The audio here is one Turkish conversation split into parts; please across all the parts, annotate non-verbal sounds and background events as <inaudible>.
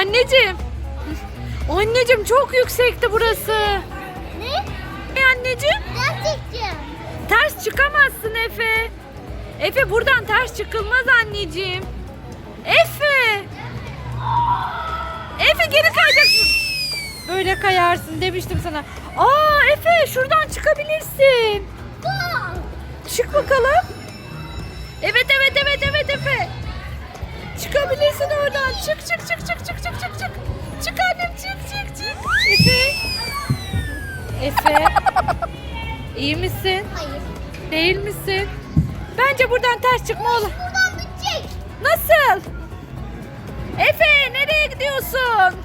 Anneciğim. Anneciğim çok yüksekti burası. Ne? Ne anneciğim? Gerçekten. Ters çıkamazsın Efe. Efe buradan ters çıkılmaz anneciğim. Efe. Efe geri kayacaksın. Böyle kayarsın demiştim sana. Aa Efe şuradan çıkabilirsin. Çık bakalım. Evet evet evet evet Efe. Çık çık çık çık çık çık çık çık. Çık annem çık çık çık. Efe. Efe. İyi misin? Hayır. Değil misin? Bence buradan ters çıkma olur. Buradan bitecek. Nasıl? Efe nereye gidiyorsun?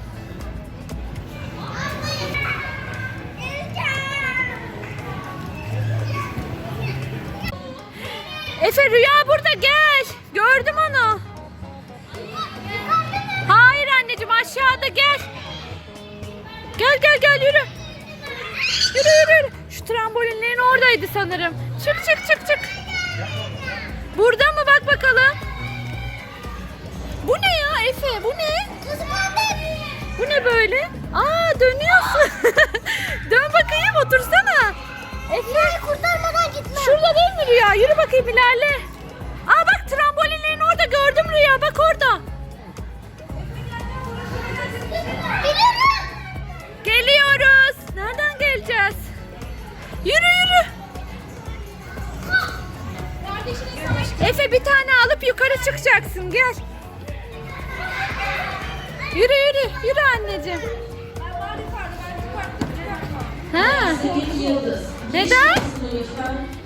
Efe Rüya burada gel. Gördüm onu. Aşağıda gel. Gel gel gel yürü. Yürü yürü. yürü. Şu trambolinlerin oradaydı sanırım. Çık çık çık çık. Burada mı bak bakalım. Bu ne ya Efe? Bu ne? Bu ne böyle? Aa dönüyorsun. <laughs> Dön bakayım otursana. Efe Kurtarmadan gitme. şurada değil mi Rüya? Yürü bakayım ilerle. Bir tane alıp yukarı çıkacaksın. Gel. Yürü yürü. Yürü anneciğim. Ha. Neden?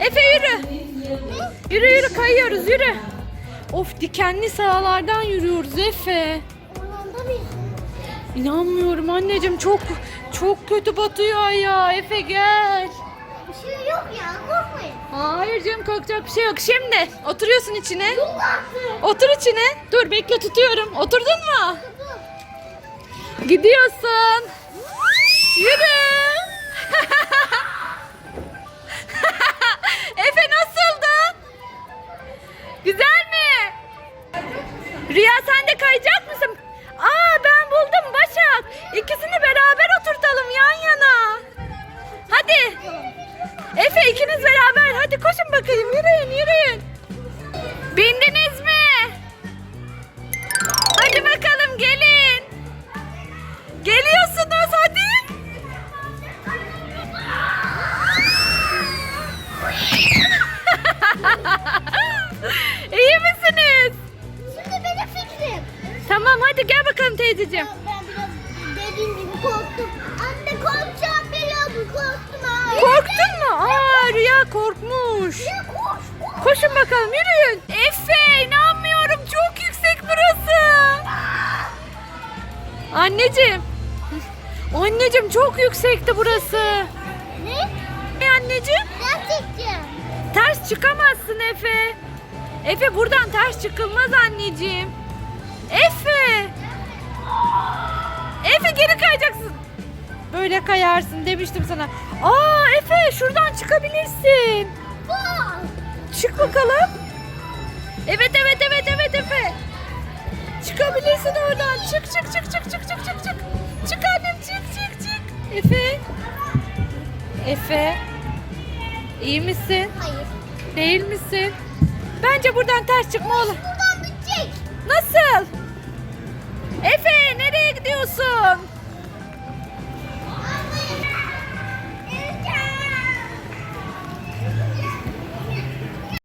Efe yürü. Yürü yürü kayıyoruz yürü. Of dikenli sahalardan yürüyoruz Efe. İnanmıyorum anneciğim çok çok kötü batıyor ya. Efe gel. Bir şey yok ya korkmayın. Hayır canım korkacak bir şey yok. Şimdi oturuyorsun içine. Otur içine. Dur bekle tutuyorum. Oturdun mu? Gidiyorsun. Yürü. <laughs> Efe nasıldı? Güzel mi? Rüya sen de kayacak Tamam hadi gel bakalım teyzeciğim. Ben biraz dediğim gibi korktum. Anne korkacağım biliyordum korktum ha. Korktun mu? Aa Rüya korkmuş. Ya koş koş. Koşun bakalım yürüyün. Efe inanmıyorum çok yüksek burası. Anneciğim. Anneciğim çok yüksekti burası. Ne? Ne anneciğim? Gerçekten. Ters çıkamazsın Efe. Efe buradan ters çıkılmaz anneciğim. Efe. Efe geri kayacaksın. Böyle kayarsın demiştim sana. Aa Efe şuradan çıkabilirsin. Çık bakalım. Evet evet evet evet Efe. Çıkabilirsin oradan. Çık çık çık çık çık çık çık çık. Çık annem çık çık çık. Efe. Efe. İyi misin? Hayır. Değil misin? Bence buradan ters çıkma olur. Buradan bitecek. Nasıl? Efe nereye gidiyorsun?